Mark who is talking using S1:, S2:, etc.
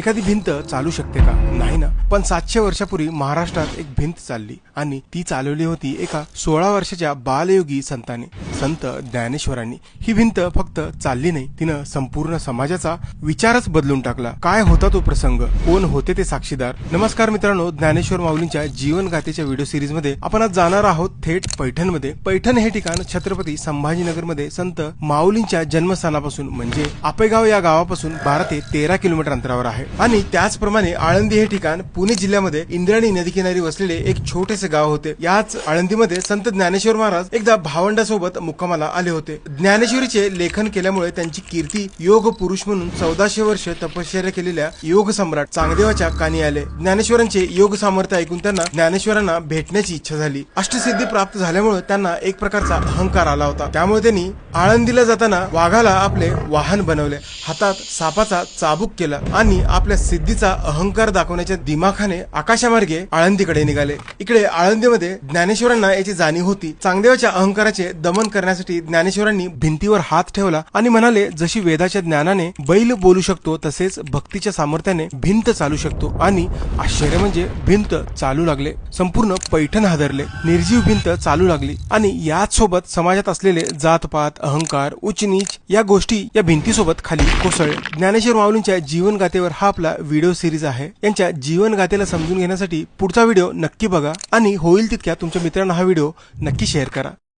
S1: एखादी भिंत चालू शकते का? नाही ना. पण सातशे वर्षापूर्वी महाराष्ट्रात एक भिंत चालली आणि ती चालवली होती एका सोळा वर्षाच्या बालयोगी संताने. संत ज्ञानेश्वरांनी. ही भिंत फक्त चालली नाही. तिनं संपूर्ण समाजाचा विचारच बदलून टाकला. काय होता तो प्रसंग? कोण होते ते साक्षीदार? नमस्कार मित्रांनो ज्ञानेश्वर माऊलींच्या जीवन गाथेच्या व्हिडिओ सिरीजमध्ये आपण आज जाणार आहोत थेट पैठणमध्ये. पैठण हे ठिकाण छत्रपती संभाजीनगरमध्ये संत माऊलींच्या जन्मस्थानापासून म्हणजे आपेगाव या गावापासून बारा ते तेरा किलोमीटर अंतरावर आहे. आणि त्याचप्रमाणे आळंदी हे ठिकाण पुणे जिल्ह्यामध्ये इंद्रायणी नदीकिनारी वसलेले एक छोटेसे गाव होते. याच आळंदीमध्ये संत ज्ञानेश्वर महाराज एकदा भावंडासोबत मुक्कामाला आले होते. ज्ञानेश्वरीचे लेखन केल्यामुळे त्यांची कीर्ती योग पुरुष म्हणून चौदाशे वर्ष तपश्चर्या केलेल्या योग सम्राट चांगदेवाच्या कानी आले. ज्ञानेश्वरांचे योग सामर्थ्य ऐकून त्यांना ज्ञानेश्वरांना भेटण्याची इच्छा झाली. अष्टसिद्धी प्राप्त झाल्यामुळे त्यांना एक प्रकारचा अहंकार आला होता. त्यामुळे त्यांनी आळंदीला जाताना वाघाला आपले वाहन बनवले. हातात सापाचा चाबूक केला आणि आपल्या सिद्धीचा अहंकार दाखवण्याच्या दिमाखाने आकाशामार्गे आळंदीकडे निघाले. इकडे आळंदीमध्ये ज्ञानेश्वरांना याची जाणीव होती. चांगदेवाच्या अहंकाराचे दमन करण्यासाठी ज्ञानेश्वरांनी भिंतीवर हात ठेवला आणि म्हणाले जशी वेदाच्या ज्ञानाने बैल बोलू शकतो तसेच भक्तीच्या सामर्थ्याने भिंत चालू शकतो. आणि आश्चर्य म्हणजे भिंत चालू लागले. संपूर्ण पैठण हादरले. निर्जीव भिंत चालू लागली. आणि याच सोबत समाजात असलेले जातपात अहंकार उच्च नीच या गोष्टी या भिंतीसोबत खाली कोसळले. ज्ञानेश्वर माऊलींच्या जीवनगाथेवर हा आपला व्हिडिओ सिरीज आहे. यांच्या जीवनगाथेला समजून घेण्यासाठी पुढचा व्हिडिओ नक्की बघा आणि होईल तितक्या तुमच्या मित्रांना हा व्हिडिओ नक्की शेअर करा.